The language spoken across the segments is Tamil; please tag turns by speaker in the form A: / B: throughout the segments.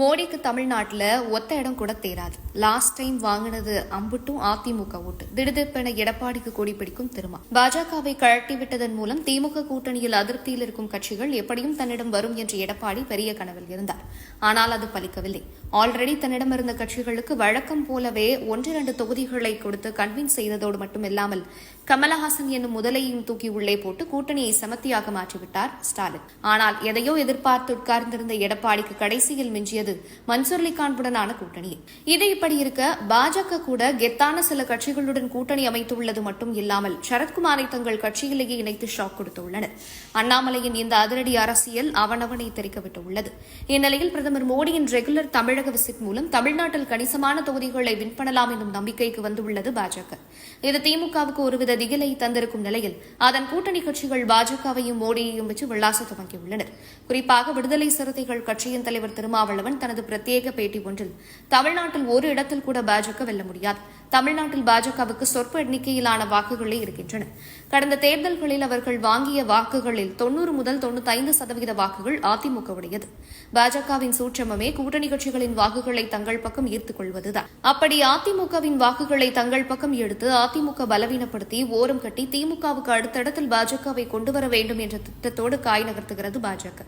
A: மோடிக்கு தமிழ்நாட்டில் ஒத்த இடம் கூட தேராது. லாஸ்ட் டைம் வாங்கினது அம்புட்டும் அதிமுக ஓட்டு. திடுதிப்பென எடப்பாடிக்கு கொடி பிடிக்கும் திருமா. பாஜகவை கழட்டி விட்டதன் மூலம் திமுக கூட்டணியில் அதிருப்தியில் இருக்கும் கட்சிகள் எப்படியும் தன்னிடம் வரும் என்று எடப்பாடி பெரிய கனவில் இருந்தார். ஆனால் அது பலிக்கவில்லை. ஆல்ரெடி தன்னிடம் இருந்த கட்சிகளுக்கு வழக்கம் போலவே ஒன்றிரண்டு தொகுதிகளை கொடுத்து கன்வின்ஸ் செய்ததோடு மட்டுமில்லாமல் கமலஹாசன் என்னும் முதலையும் தூக்கி உள்ளே போட்டு கூட்டணியை சமத்தியாக மாற்றிவிட்டார் ஸ்டாலின். ஆனால் எதையோ எதிர்பார்த்து உட்கார்ந்திருந்த எடப்பாடிக்கு கடைசியில் மிஞ்சிய மிஞ்சியது மன்சூர் அலிகான்புடனான கூட்டணி. இது இப்படி இருக்க பாஜக கூட கெத்தான சில கட்சிகளுடன் கூட்டணி அமைத்துள்ளது மட்டும் இல்லாமல் சரத்குமாரை தங்கள் கட்சியிலேயே இணைத்து ஷாக் கொடுத்துள்ளனர். அண்ணாமலையின் இந்த அதிரடி அரசியல் அவனவனை தெரிக்கவிட்டுள்ளது. இந்நிலையில் பிரதமர் மோடியின் ரெகுலர் தமிழக விசிட் மூலம் தமிழ்நாட்டில் கணிசமான தொகுதிகளை வின் பண்ணலாம் என்னும் நம்பிக்கைக்கு வந்துள்ளது பாஜக. இது திமுகவுக்கு ஒருவித திகிலை தந்திருக்கும் நிலையில் அதன் கூட்டணி கட்சிகள் பாஜகவையும் மோடியையும் வச்சு விளாச துவங்கியுள்ளனர். குறிப்பாக விடுதலை சிறுத்தைகள் கட்சியின் தலைவர் திருமாவளவன் தனது பிரத்யேக பேட்டி ஒன்றில். தமிழ்நாட்டில் ஒரு இடத்தில் கூட பாஜக வெல்ல முடியாது. தமிழ்நாட்டில் பாஜகவுக்கு சொற்ப எண்ணிக்கையிலான வாக்குகளே இருக்கின்றன. கடந்த தேர்தல்களில் அவர்கள் வாங்கிய வாக்குகளில் தொன்னூறு முதல் தொண்ணூத்தைந்து சதவீத வாக்குகள் அதிமுகவுடையது. பாஜகவின் சூட்சமமே கூட்டணி கட்சிகளின் வாக்குகளை தங்கள் பக்கம் ஈர்த்துக் கொள்வதுதான். அப்படி அதிமுகவின் வாக்குகளை தங்கள் பக்கம் எடுத்து அதிமுக பலவீனப்படுத்தி ஓரம் கட்டி திமுகவுக்கு அடுத்த இடத்தில் பாஜகவை கொண்டுவர வேண்டும் என்ற திட்டத்தோடு காய் நகர்த்துகிறது பாஜக.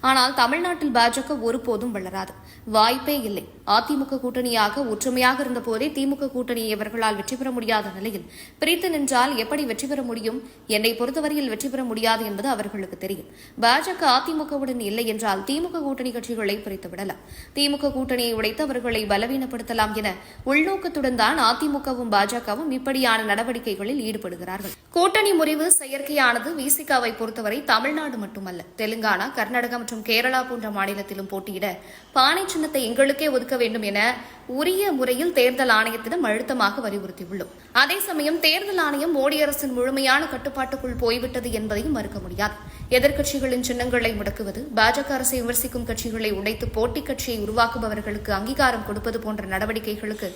A: ஆனால் தமிழ்நாட்டில் பாஜக ஒருபோதும் வளராது. வாய்ப்பே இல்லை. அதிமுக கூட்டணியாக ஒற்றுமையாக இருந்தபோதே திமுக கூட்டணியை இவர்களால் வெற்றி பெற முடியாத நிலையில் பிரித்து நின்றால் எப்படி வெற்றி பெற முடியும்? என்னை பொறுத்தவரையில் வெற்றி பெற முடியாது என்பது அவர்களுக்கு தெரியும். பாஜக அதிமுகவுடன் இல்லை என்றால் திமுக கூட்டணி கட்சிகளை பிரித்து விடலாம். திமுக கூட்டணியை உடைத்து அவர்களை பலவீனப்படுத்தலாம் என உள்நோக்கத்துடன் தான் அதிமுகவும் பாஜகவும் இப்படியான நடவடிக்கைகளில் ஈடுபடுகிறார்கள். கூட்டணி முறிவு செயற்கையானது விசிகாவை பொறுத்தவரை தமிழ்நாடு மட்டுமல்ல. தெலுங்கானா கர்நாடகா மற்றும் கேரளா போன்ற மாநிலத்திலும் போட்டியிட பானை சின்னத்தை எங்களுக்கே ஒதுக்க வேண்டும் என உரிய முறையில் தேர்தல் ஆணையத்திடம் அழுத்தமாக வலியுறுத்தியுள்ளோம். அதே சமயம் தேர்தல் ஆணையம் மோடி அரசின் முழுமையான கட்டுப்பாட்டுக்குள் போய்விட்டது என்பதையும் மறுக்க முடியாது. எதிர்க்கட்சிகளின் சின்னங்களை முடக்குவது பாஜக அரசை விமர்சிக்கும் கட்சிகளை உடைத்து போட்டி கட்சியை உருவாக்குபவர்களுக்கு அங்கீகாரம் கொடுப்பது போன்ற நடவடிக்கைகளுக்கு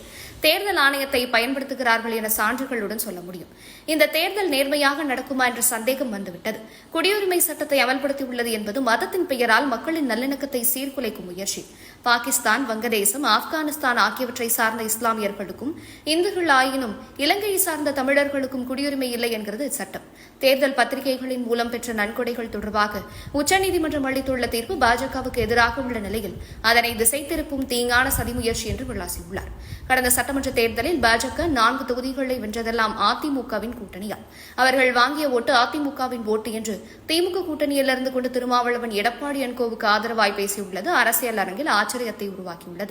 A: தேர்தல் ஆணையத்தை பயன்படுத்துகிறார்கள் என சான்றுகளுடன் சொல்ல முடியும். இந்த தேர்தல் நேர்மையாக நடக்குமா என்ற சந்தேகம் வந்துவிட்டது. குடியுரிமை சட்டத்தை அமல்படுத்தியுள்ளது என்பது மதத்தின் பெயரால் மக்களின் நல்லிணக்கத்தை சீர்குலைக்கும் முயற்சி. பாகிஸ்தான் வங்கதேசம் ஆப்கானிஸ்தான் ஆகியவற்றை சார்ந்த இஸ்லாமியர்களுக்கும் இந்துக்கள் ஆயினும் இலங்கையை சார்ந்த தமிழர்களுக்கும் குடியுரிமை இல்லை என்கிறது சட்டம் தேர்தல் பத்திரிகைகளின் மூலம் பெற்ற நன்கொடைகள் தொடர்பாக உச்சநீதிமன்றம் அளித்துள்ள தீர்ப்பு பாஜகவுக்கு எதிராக உள்ள நிலையில் அதனை திசை திருப்பும் தீங்கான சதி முயற்சி என்று விளாசியுள்ளார் கடந்த சட்டமன்ற தேர்தலில் பாஜக நான்கு தொகுதிகளை வென்றதெல்லாம் அதிமுகவின் கூட்டணியால். அவர்கள் வாங்கிய ஓட்டு அதிமுகவின் ஓட்டு என்று திமுக கூட்டணியில் இருந்து கொண்டு திருமாவளவன் எடப்பாடி அன்கோவுக்கு ஆதரவாய் பேசியுள்ளது. அரசியல் அரங்கில் ஆச்சரியத்தை உருவாக்கியுள்ளது.